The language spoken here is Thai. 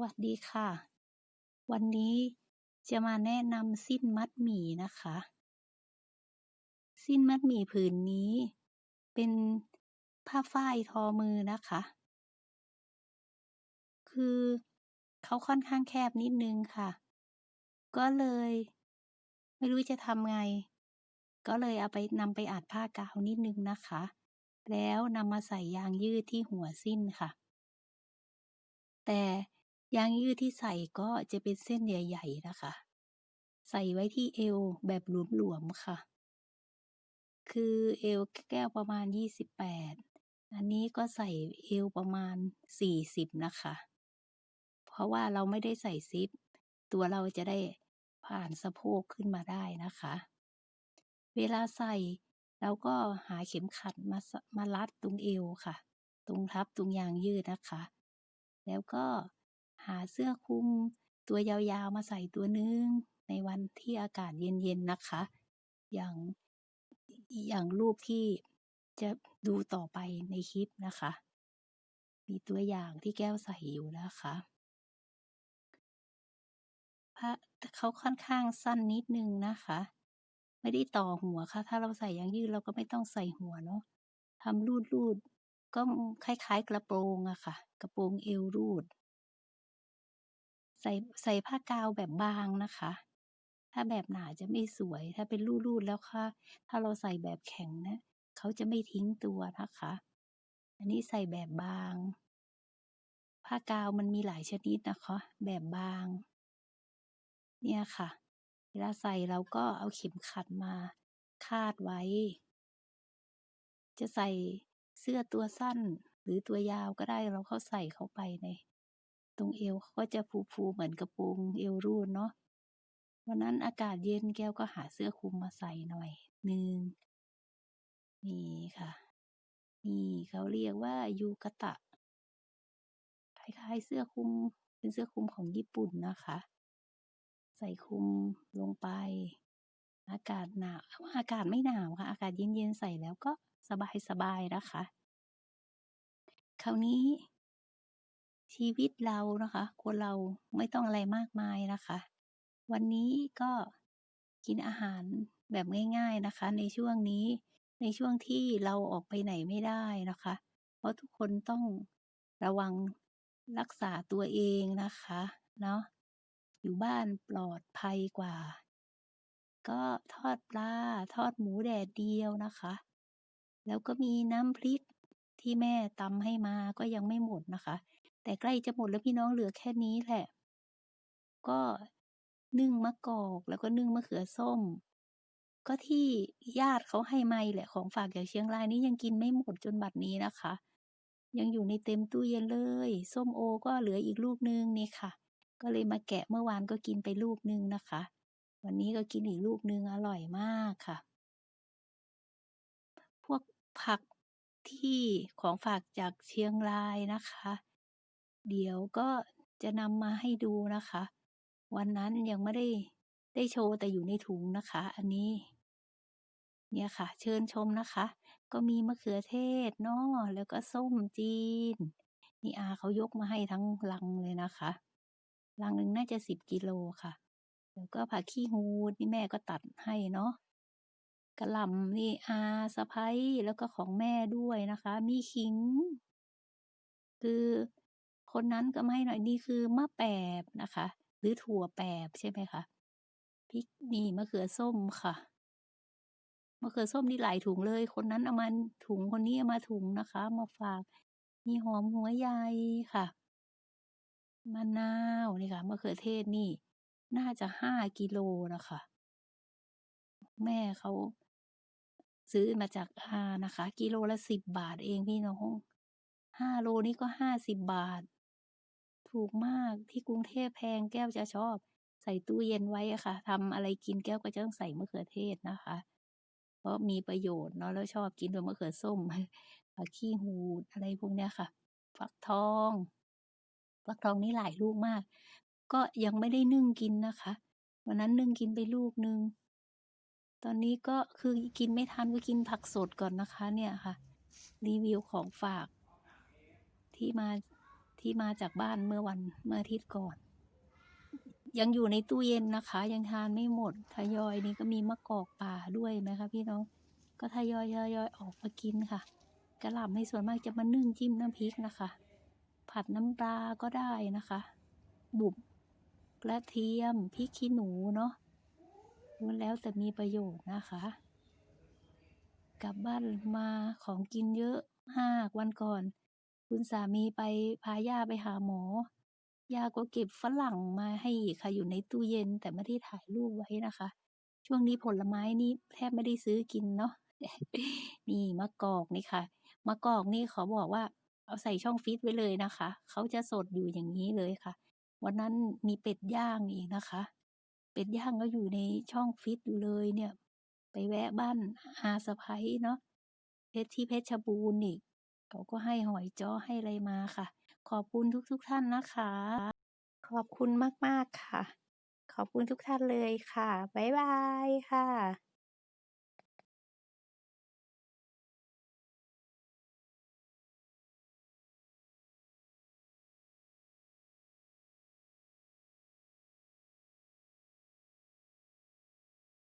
วัสดีค่ะ วันนี้จะมาแนะนำสิ้นมัดหมี่นะคะ สิ้นมัดหมี่ผืนนี้ เป็นผ้าฝ้ายทอมือนะคะ คือเขาค่อนข้างแคบนิดนึงค่ะ ก็เลย ไม่รู้จะทำไง ก็เลยเอาไปนำไปอัดผ้ากาวนิดนึงนะคะ แล้วนำมาใส่ยางยืดที่หัวสิ้นค่ะ แต่ ยางยืดที่ใส่ก็จะเป็นเส้นใหญ่ๆนะคะ ใส่ไว้ที่เอวแบบหลวมๆค่ะ คือเอวแก้วประมาณ 28 อันนี้ก็ใส่เอวประมาณ 40 นะคะ เพราะว่าเราไม่ได้ใส่ซิป ตัวเราจะได้ผ่านสะโพกขึ้นมาได้นะคะ เวลาใส่เราก็หาเข็มขัดมามารัดตรงเอวค่ะ ตรงทับตรงยางยืดนะคะ แล้วก็ หาเสื้อคลุม ตัวยาวๆมาใส่ตัวนึง ในวันที่อากาศเย็นๆนะคะ อย่างอย่างรูปที่จะดูต่อไปในคลิปนะคะ มีตัวอย่างที่แก้วใส่อยู่นะคะผ้าเขาค่อนข้างสั้นนิดนึงนะคะ ไม่ได้ต่อหัวค่ะ ถ้าเราใส่ยางยืดเราก็ไม่ต้องใส่หัวเนาะทำรูดรูดก็คล้ายๆ กระโปรงอะค่ะ กระโปรงเอวรูด ใส่ใส่ผ้ากาวแบบบางนะคะ ถ้าแบบหนาจะไม่สวย ถ้าเป็นรูดๆแล้วค่ะ ถ้าเราใส่แบบแข็งนะ เขาจะไม่ทิ้งตัวนะคะ อันนี้ใส่แบบบาง ผ้ากาวมันมีหลายชนิดนะคะ แบบบาง เนี่ยค่ะ เวลาใส่เราก็เอาเข็มขัดมาคาดไว้ จะใส่เสื้อตัวสั้นหรือตัวยาวก็ได้เราเข้าใส่เข้าไปใน ตรงเอวเขาก็จะฟูๆเหมือนกระโปรงเอวรูดเนาะ วันนั้นอากาศเย็นแก้วก็หาเสื้อคลุมมาใส่หน่อยหนึ่งนี่ค่ะ นี่เขาเรียกว่ายูกะตะ คล้ายๆเสื้อคลุม เป็นเสื้อคลุมของญี่ปุ่นนะคะ ใส่คลุมลงไป อากาศหนาว อากาศไม่หนาวค่ะ อากาศเย็นๆใส่แล้วก็สบายๆนะคะ คราวนี้ ชีวิตเรานะคะคนเราไม่ต้องอะไรมากมายนะคะ วันนี้ก็กินอาหารแบบง่ายๆนะคะ ในช่วงนี้ในช่วงที่เราออกไปไหนไม่ได้นะคะ เพราะทุกคนต้องระวังรักษาตัวเองนะคะเนาะอยู่บ้านปลอดภัยกว่า ก็ทอดปลาทอดหมูแดดเดียวนะคะ แล้วก็มีน้ำพริกที่แม่ตำให้มาก็ยังไม่หมดนะคะ แต่ใกล้จะหมดแล้วพี่น้องเหลือแค่นี้แหละ ก็นึ่งมะกอกแล้วก็นึ่งมะเขือส้ม ก็ที่ญาติเขาให้มาแหละของฝากจากเชียงรายนี้ยังกินไม่หมดจนบัดนี้นะคะ ยังอยู่ในเต็มตู้เย็นเลย ส้มโอก็เหลืออีกลูกนึงนี่ค่ะ ก็เลยมาแกะเมื่อวานก็กินไปลูกนึงนะคะ วันนี้ก็กินอีกลูกนึงอร่อยมากค่ะ พวกผักที่ของฝากจากเชียงรายนะคะ เดี๋ยวก็จะนำมาให้ดูนะคะ วันนั้นยังไม่ได้ได้โชว์แต่อยู่ในถุงนะคะ อันนี้ เนี่ยค่ะ เชิญชมนะคะ ก็มีมะเขือเทศเนาะแล้วก็ส้มจีน นี่อาเขายกมาให้ทั้งลังเลยนะคะลังหนึ่งน่าจะสิบกิโลค่ะ แล้วก็ผักขี้หูดนี่แม่ก็ตัดให้เนาะกระลำนี่อาสะพ้ยแล้วก็ของแม่ด้วยนะคะ มีขิง คือ คนนั้นก็ไม่หน่อยนี่คือมะแปบนะคะ หรือถั่วแปบใช่ไหมคะพริกนี่มะเขือส้มค่ะมะเขือส้มนี่หลายถุงเลย คนนั้นเอามาถุงคนนี้เอามาถุงนะคะ มาฝากมีหอมหัวใหญ่ค่ะมะนาวนี่ค่ะมะเขือเทศนี่ น่าจะห้ากิโลนะคะ แม่เขาซื้อมาจากอานะคะ กิโลละสิบบาทเองพี่น้องห้าโลนี่ก็ห้าสิบบาท ถูกมากที่กรุงเทพแพงแก้วจะชอบ ใส่ตู้เย็นไว้อะค่ะทำอะไรกินแก้วก็จะต้องใส่มะเขือเทศนะคะ เพราะมีประโยชน์เนาะแล้วชอบกินด้วยมะเขือส้มผักขี้หูดอะไรพวกเนี้ยค่ะ ฟักทองฟักทองนี่หลายลูกมาก ก็ยังไม่ได้นึ่งกินนะคะวันนั้นนึ่งกินไปลูกนึงตอนนี้ก็คือกินไม่ทันก็กินผักสดก่อนนะคะ เนี่ยค่ะ รีวิวของฝากที่มา ที่มาจากบ้านเมื่อวันเมื่ออาทิตย์ก่อน ยังอยู่ในตู้เย็นนะคะ ยังทานไม่หมดทยอยนี่ก็มีมะกอกป่าด้วยนะคะพี่น้องก็ทยอยทยอยออกมากินค่ะกระหล่ำในส่วนมากจะมานึ่งจิ้มน้ำพริกนะคะ ผัดน้ำปลาก็ได้นะคะ บุบกระเทียมพริกขี้หนูเนาะล้วนแล้วแต่มีประโยชน์นะคะ กลับบ้านมาของกินเยอะมากวันก่อน คุณสามีไปพาย่าไปหาหมอย่าก็เก็บฝรั่งมาให้อีกค่ะ อยู่ในตู้เย็นแต่ไม่ได้ถ่ายรูปไว้นะคะ ช่วงนี้ผลไม้นี่แทบไม่ได้ซื้อกินเนาะนี่มะกอกนี่ค่ะมะกอกนี่เขาบอกว่า เอาใส่ช่องฟรีซไว้เลยนะคะ เขาจะสดอยู่อย่างนี้เลยค่ะ วันนั้นมีเป็ดย่างอีกนะคะ เป็ดย่างก็อยู่ในช่องฟรีซอยู่เลยเนี่ย ไปแวะบ้านอาสะพ้ยเนาะเพชรที่เพชรบูรณ์อีก เขาก็ให้หอยจ้อให้อะไรมาค่ะ ขอบคุณทุกๆทท่านนะคะ ขอบคุณมากๆค่ะ ขอบคุณทุกท่านเลยค่ะ บ๊ายบายค่ะ